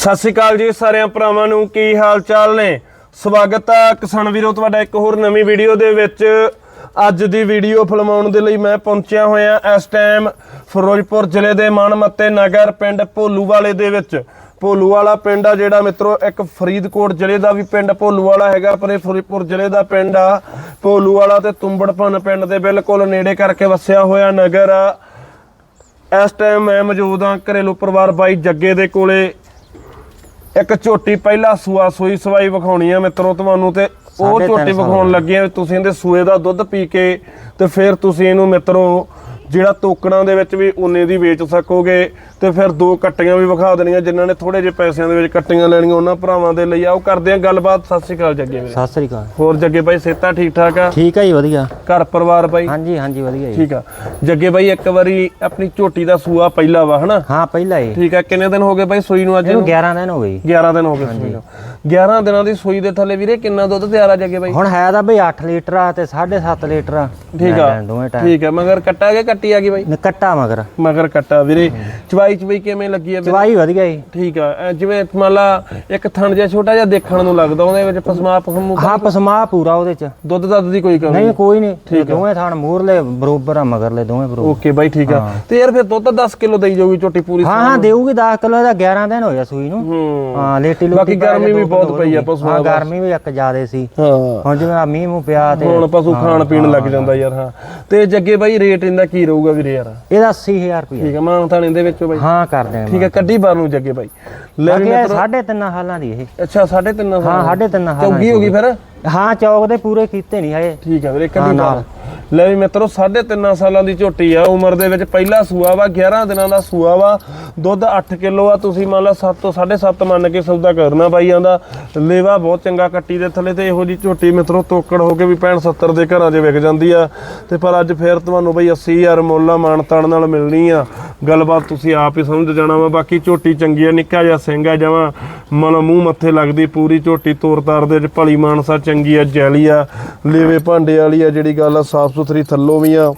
ਸਤਿ ਸ਼੍ਰੀ ਅਕਾਲ ਜੀ ਸਾਰਿਆਂ ਭਰਾਵਾਂ ਨੂੰ, ਕੀ ਹਾਲ ਚਾਲ ਨੇ? ਸਵਾਗਤ ਆ ਕਿਸਾਨ ਵੀਰੋ, ਤੁਹਾਡਾ ਇੱਕ ਹੋਰ ਨਵੀਂ ਵੀਡੀਓ ਦੇ ਵਿੱਚ। ਅੱਜ ਦੀ ਵੀਡੀਓ ਫਿਲਮਾਉਣ ਦੇ ਲਈ ਮੈਂ ਪਹੁੰਚਿਆ ਹੋਇਆ ਇਸ ਟਾਈਮ ਫਿਰੋਜ਼ਪੁਰ ਜ਼ਿਲ੍ਹੇ ਦੇ ਮਾਨਮੱਤੇ ਨਗਰ, ਪਿੰਡ ਭੋਲੂਵਾਲੇ ਦੇ ਵਿੱਚ। ਭੋਲੂਵਾਲਾ ਪਿੰਡ ਆ ਜਿਹੜਾ ਮਿੱਤਰੋ, ਇੱਕ ਫਰੀਦਕੋਟ ਜ਼ਿਲ੍ਹੇ ਦਾ ਵੀ ਪਿੰਡ ਭੋਲੂਵਾਲਾ ਹੈਗਾ, ਪਰ ਇਹ ਫਿਰੋਜ਼ਪੁਰ ਜ਼ਿਲ੍ਹੇ ਦਾ ਪਿੰਡ ਆ। ਭੋਲੂਵਾਲਾ ਤੇ ਤੁੰਬੜਪਨ ਪਿੰਡ ਦੇ ਬਿਲਕੁਲ ਨੇੜੇ ਕਰਕੇ ਵਸਿਆ ਹੋਇਆ ਨਗਰ ਆ। ਇਸ ਟਾਈਮ ਮੈਂ ਮੌਜੂਦ ਹਾਂ ਘਰੇਲੂ ਪਰਿਵਾਰ ਬਾਈ ਜੱਗੇ ਦੇ ਕੋਲੇ। ਇੱਕ ਝੋਟੀ ਪਹਿਲਾ ਸੂਆ ਸੂਈ ਸਵਾਈ ਵਿਖਾਉਣੀ ਆ ਮਿੱਤਰੋ ਤੁਹਾਨੂੰ ਤੇ ਉਹ ਝੋਟੀ ਵਿਖਾਉਣ ਲੱਗੇ ਆ ਤੁਸੀਂ ਇਹਦੇ ਸੂਏ ਦਾ ਦੁੱਧ ਪੀ ਕੇ ਤੇ ਫਿਰ ਤੁਸੀਂ ਇਹਨੂੰ ਮਿੱਤਰੋ ਜਿਹੜਾ ਤੋਕੜਾਂ ਦੇ ਵਿੱਚ ਵੀ ਉਨੇ ਦੀ ਵੇਚ ਸਕੋਗੇ ਤੇ ਫਿਰ ਦੋ ਕੱਟੀਆਂ ਵੀ ਵਿਖਾ ਦੇਣੀਆਂ ਜਿਨ੍ਹਾਂ ਨੇ ਥੋੜੇ ਜਿਹੇ ਪੈਸਿਆਂ ਦੇ ਵਿੱਚ ਕੱਟੀਆਂ ਲੈਣੀਆਂ ਉਹਨਾਂ ਭਰਾਵਾਂ ਦੇ ਲਈ। ਆਓ ਕਰਦੇ ਆ ਗੱਲਬਾਤ। ਸਤਿ ਸ਼੍ਰੀ ਅਕਾਲ ਜੱਗੇ ਵੀਰੇ। ਸਤਿ ਸ੍ਰੀ ਅਕਾਲ। ਹੋਰ ਜੱਗੇ ਬਾਈ ਸੇਤਾ ਠੀਕ ਠਾਕ ਆ? ਠੀਕ ਹੈ ਜੀ ਵਧੀਆ। ਘਰ ਪਰਿਵਾਰ ਬਾਈ ਹਾਂਜੀ ਹਾਂਜੀ ਵਧੀਆ ਜੀ। ਠੀਕ ਆ। ਜੱਗੇ ਬਾਈ ਇੱਕ ਵਾਰੀ ਆਪਣੀ ਝੋਟੀ ਦਾ ਸੂਆ ਪਹਿਲਾ ਵਾ ਹਨਾ? ਹਾਂ ਪਹਿਲਾ ਹੀ ਠੀਕ ਆ। ਕਿੰਨੇ ਦਿਨ ਹੋ ਗਏ ਬਾਈ ਸੂਈ ਨੂੰ ਅੱਜ ਇਹਨੂੰ ਇਹਨੂੰ 11 ਦਿਨ ਹੋ ਗਏ ਜੀ। 11 ਦਿਨ ਹੋ ਗਏ ਸੂਈ ਨੂੰ। 11 ਦਿਨਾਂ ਦੀ ਸੂਈ ਦੇ ਥੱਲੇ ਵੀਰੇ ਕਿੰਨਾ ਦੁੱਧ ਤਿਆਰ ਆ ਜੱਗੇ ਬਾਈ ਹੁਣ ਹੈ ਤਾਂ ਬਈ 8 ਲੀਟਰ ਆ ਤੇ 7.5 ਲੀਟਰ ਆ। ਠੀਕ ਆ। ਲੈਣ ਦੋਵੇਂ ਟਾਈਮ ਠੀਕ ਆ। ਮਗਰ ਕੱਟਾ ਕੇ ਕੱਟੀ ਆ ਗਈ ਬਾਈ? ਕੱਟਾ ਮਗਰ। ਮਗਰ ਕੱਟਾ। ਵੀਰੇ ਚਵਾਈ ਚਵਾਈ ਕਿਵੇਂ ਲੱਗੀ ਆ ਵੀਰੇ ਚਵਾਈ ਵਧੀਆ ਜੀ। ਠੀਕ ਆ ਜਿਵੇਂ ਮੰਨ ਲਾ ਇੱਕ ਥਣ ਜਿਹਾ ਛੋਟਾ ਜਿਹਾ ਦੇਖਣ ਨੂੰ ਲੱਗਦਾ ਉਹਦੇ ਵਿੱਚ ਪਸਮਾ ਪਸਮੂ ਹਾਂ ਪਸਮਾ ਪੂਰਾ ਉਹਦੇ ਚ। ਦੁੱਧ ਦੱਧ ਦੀ ਕੋਈ ਕਮੀ ਨਹੀਂ ਕੋਈ ਨਹੀਂ। ਦੋਵੇਂ ਥਾਣ ਮੂਰਲੇ ਬਰੋਬਰ ਆ ਮਗਰਲੇ ਦੋਵੇਂ ਬਰੋਬਰ। ਓਕੇ ਬਾਈ ਠੀਕ ਆ। ਤੇ ਯਾਰ ਫਿਰ ਦੁੱਧ 10 ਕਿਲੋ ਦੇਈ ਜਾਊਗੀ ਝੋਟੀ ਪੂਰੀ ਹਾਂ ਹਾਂ ਦੇਊਗੀ 10 ਕਿਲੋ ਦਾ 11 ਦਿਨ ਹੋਇਆ ਸੂਈ ਨੂੰ। ਹੂੰ। ਹਾਂ ਲੇਟੀ ਲੂਟੀ ਬਾਕੀ ਗਰਮੀ ਵੀ ਬਹੁਤ ਪਈ ਆ। ਪਸ਼ੂਆਂ ਹਾਂ ਗਰਮੀ ਵੀ ਇੱਕ ਜ਼ਿਆਦੇ ਸੀ। ਹਾਂ। ਹੁਣ ਜਿਵੇਂ ਮੀਂਹ ਮੂੰਹ ਪਿਆ ਤੇ ਹੁਣ ਪਸ਼ੂ ਖਾਣ ਪੀਣ ਲੱਗ ਜਾਂਦਾ ਯਾਰ ਹਾਂ। ਤੇ ਜੱਗੇ ਬਾਈ ਰੇਟ ਇਹਦਾ ਕੀ ਰਹੂਗਾ ਵੀਰੇ ਯਾਰ? ਇਹਦਾ 80000 ਰੁਪਏ ਠੀਕ ਆ ਮਾਨ ਥਾਣੇ ਦੇ ਵਿੱਚੋਂ ਬਾਈ। ਹਾਂ ਕਰ ਦਿਆਂਗੇ ਠੀਕ ਆ ਕੱਢੀ ਬਾਰ ਨੂੰ ਜੱਗੇ ਬਾਈ। ਲੈ ਵੀ ਬਾਕੀ ਇਹ ਮਿੱਤਰੋ। ਸਾਢੇ ਤਿੰਨ ਹਾਲਾਂ ਦੀ ਇਹ। ਅੱਛਾ 3.5 ਹਾਂ ਸਾਢੇ ਤਿੰਨ ਹਾਲਾਂ ਚੌਗੀ ਹੋ ਗਈ ਫਿਰ? ਹਾਂ ਚੌਕ ਦੇ ਪੂਰੇ ਕੀਤੇ ਨਹੀਂ ਹਜੇ। ਠੀਕ ਆ ਵੀਰੇ ਕੱਢੀ ਹਾਂ, ਨਾਲ। ਲੈ ਵੀ ਮਿੱਤਰੋ 3.5 ਸਾਲਾਂ ਦੀ ਝੋਟੀ ਆ। ਉਮਰ ਦੇ ਵਿੱਚ ਪਹਿਲਾ ਸੂਆ ਵਾ 11 ਦਿਨਾਂ ਦਾ ਸੂਆ ਵਾ। ਦੁੱਧ 8 ਕਿਲੋ ਆ, ਤੁਸੀਂ ਮੰਨ ਲਾ 7 ਤੋਂ 7.5 ਮੰਨ ਕੇ ਸੌਦਾ ਕਰਨਾ ਬਾਈਆਂ ਦਾ ਲੇਵਾ ਬਹੁਤ ਚੰਗਾ ਕੱਟੀ ਦੇ ਥੱਲੇ ਤੇ ਇਹੋ ਜੀ ਝੋਟੀ ਮਿੱਤਰੋ, ਤੋਕੜ ਹੋ ਕੇ ਵੀ 65 70 ਦੇ ਘਰਾਂ 'ਚ ਵਿਕ ਜਾਂਦੀ ਆ। ਤੇ ਪਰ ਅੱਜ ਫੇਰ ਤੁਹਾਨੂੰ ਬਈ 80000 ਮੁੱਲ ਆ ਮਾਨਤਾਨ ਨਾਲ ਮਿਲਣੀ ਆ। ਗੱਲਬਾਤ ਤੁਸੀਂ ਆਪ ਹੀ ਸਮਝ ਜਾਣਾ ਵਾ। ਬਾਕੀ ਝੋਟੀ ਚੰਗੀ ਆ, ਨਿੱਕਾ ਜਿਹਾ ਸਿੰਘ ਆ ਜਮਾਂ। ਮਨ ਮੂੰਹ ਮੱਥੇ ਲੱਗਦੀ ਪੂਰੀ ਝੋਟੀ ਤੋਰ ਤਾਰ ਦੇ ਵਿੱਚ। ਭਲੀ ਮਾਨਸਾ ਚੰਗੀ ਆ, ਜੈਲੀ ਆ। ਲੇਵੇ ਭਾਂਡੇ ਵਾਲੀ ਆ ਜਿਹੜੀ ਗੱਲ ਆ, ਸਾਫ਼ ਸੁਥਰੀ ਥੱਲੋਂ ਵੀ ਆ।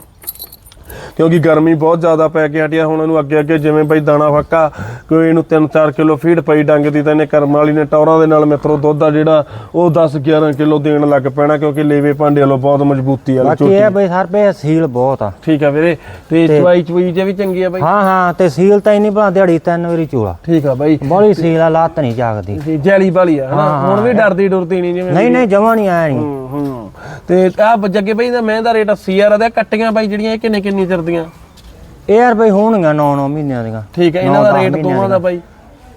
ਕਿਉਂਕਿ ਗਰਮੀ ਬਹੁਤ ਜ਼ਿਆਦਾ ਪੈ ਕੇ ਹਟਿਆ ਹੁਣ ਇਹਨੂੰ ਅੱਗੇ ਅੱਗੇ ਜਿਵੇਂ ਬਈ ਦਾਣਾ ਫੱਕਾ ਕੋਈ ਇਹਨੂੰ 3-4 ਕਿਲੋ ਫੀਡ ਪਈ ਡੰਗ ਦੀ ਤਾਂ ਇਹਨੇ ਕਰਮ ਵਾਲੀ ਨੇ ਟੌਰਾਂ ਦੇ ਨਾਲ ਮਿੱਤਰੋ ਦੁੱਧ ਆ ਜਿਹੜਾ ਉਹ 10-11 ਕਿਲੋ ਦੇਣ ਲੱਗ ਪੈਣਾ ਕਿਉਂਕਿ ਲੇਵੇ ਭਾਂਡੇ ਵਾਲੋ ਬਹੁਤ ਮਜ਼ਬੂਤੀ ਵਾਲੀ ਬਾਕੀ ਇਹ ਬਈ ਸਰ ਬਈ ਸੀਲ ਬਹੁਤ ਆ। ਠੀਕ ਆ ਵੀਰੇ ਤੇ ਚਵਾਈ ਚਵਾਈ ਜੇ ਵੀ ਚੰਗੀ ਆ ਬਾਈ? ਹਾਂ ਹਾਂ ਤੇ ਸੀਲ ਤਾਂ ਨਹੀਂ ਭਲਾ ਦਿਹਾੜੀ ਤਿੰਨ ਵਾਰੀ ਚੋਲਾ। ਠੀਕ ਆ ਬਾਈ। ਬੜੀ ਸੀਲ ਆ ਲੱਤ ਨਹੀਂ ਜਾਗਦੀ। ਜੈਲੀ ਵਾਲੀ ਆ ਹਨਾ? ਹੁਣ ਵੀ ਡਰਦੀ ਡਰਦੀ ਨਹੀਂ ਜਿਵੇਂ ਨਹੀਂ ਨਹੀਂ ਜਮਾ ਨਹੀਂ ਆਇਆ ਨਹੀਂ। ਤੇ ਆ ਜੱਗੇ ਬਾਈ ਦਾ ਮੈਂ ਦਾ ਰੇਟ 80000 ਆ ਤੇ ਆਹ ਕੱਟੀਆਂ ਬਾਈ ਜਿਹੜੀਆਂ ਇਹ ਕਿੰਨੇ ਕਿੰਨੀ ਚਿਰਦੀਆਂ ਇਹ ਯਾਰ ਬਈ ਹੋਣਗੀਆਂ 9-9 ਮਹੀਨਿਆਂ ਦੀਆਂ। ਠੀਕ ਹੈ ਇਹਨਾਂ ਦਾ ਰੇਟ ਦੋਵਾਂ ਦਾ ਬਾਈ।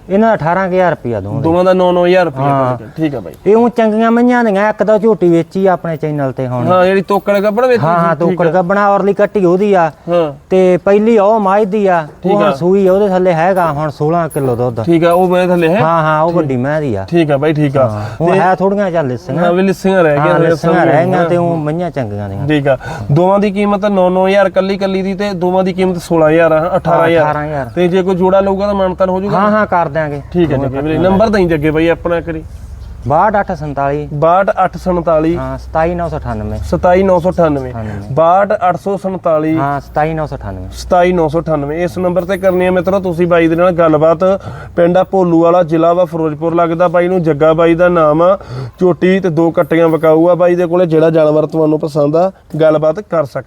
ਇਹਨਾਂ ਦਾ 18000 ਰੁਪਿਆ ਦੋਵਾਂ ਦਾ ਦੋਵਾਂ ਦਾ 9-9000 ਰੁਪਏ ਠੀਕ ਆ ਬਾਈ। ਇਹ ਉਹ ਚੰਗੀਆਂ ਮਈਆਂ ਦੀਆਂ ਇੱਕ ਤਾਂ ਝੋਟੀ ਵੇਚੀ ਆਪਣੇ ਚੈਨਲ ਤੇ ਹੁਣ। ਹਾਂ ਜਿਹੜੀ ਤੋਕੜ ਕੱਪੜ ਵਿੱਚ ਹਾਂ ਹਾਂ ਤੋਕੜ ਗੱਬਣਾ ਔਰਲੀ ਕੱਟੀ ਉਹਦੀ ਆ। ਤੇ ਪਹਿਲੀ ਉਹ ਮਾਝ ਦੀ ਆ। ਉਹ ਸੂਈ ਉਹਦੇ ਥੱਲੇ ਹੈਗਾ ਹੁਣ 16 ਕਿਲੋ ਦੁੱਧ। ਠੀਕ ਆ ਉਹ ਮੈਂ ਥੱਲੇ ਹੈ। ਹਾਂ ਹਾਂ ਉਹ ਵੱਡੀ ਮੈਂ ਦੀ ਆ। ਠੀਕ ਆ ਬਾਈ ਠੀਕ ਆ। ਹੁਣ ਹੈ ਥੋੜੀਆਂ ਚੱਲ ਲਿਸੀਆਂ। ਹਾਂ ਵੀ ਲਿਸੀਆਂ ਰਹਿ ਗਈਆਂ ਲਿਸੀਆਂ ਰਹਿ ਗਈਆਂ ਤੇ ਉਹ ਮਈਆਂ ਚੰਗੀਆਂ ਦੀਆਂ ਠੀਕ ਆ। ਦੋਵਾਂ ਦੀ ਕੀਮਤ 9-9000 ਕੱਲੀ ਕੱਲੀ ਦੀ ਤੇ ਦੋਵਾਂ ਦੀ ਕੀਮਤ 16000 ਆ 18000 18000 ਤੇ ਜੇ ਕੋਈ ਜੋੜਾ ਲਊਗਾ ਤਾਂ ਮਾਨਤਨ ਹੋ ਜਾਊਗਾ ਹਾਂ ਹਾਂ ਕਰ ਦਿਆਂਗੇ। ਠੀਕ ਹੈ ਜੱਗੇ ਵੀਰੇ ਨੰਬਰ ਦਈ ਜੱਗੇ ਬਾਈ ਆਪਣਾ ਕਰੀ 62847 62847 ਹਾਂ 27998 27998 62847 ਹਾਂ 27998 27998 ਇਸ ਨੰਬਰ ਤੇ ਕਰਨੀ ਹੈ ਮਿੱਤਰੋ ਤੁਸੀਂ ਬਾਈ ਦੇ ਨਾਲ ਗੱਲਬਾਤ। ਪਿੰਡ ਆ ਭੋਲੂ ਵਾਲਾ ਜ਼ਿਲ੍ਹਾ ਵਾ ਫਿਰੋਜ਼ਪੁਰ ਲੱਗਦਾ ਬਾਈ ਨੂੰ। ਜੱਗਾ ਬਾਈ ਦਾ ਨਾਮ ਆ। ਝੋਟੀ ਤੇ ਦੋ ਕੱਟੀਆਂ ਵਿਕਾਊ ਆ ਬਾਈ ਦੇ ਕੋਲੇ। ਜਿਹੜਾ ਜਾਨਵਰ ਤੁਹਾਨੂੰ ਪਸੰਦ ਆ ਗੱਲਬਾਤ ਕਰ ਸਕ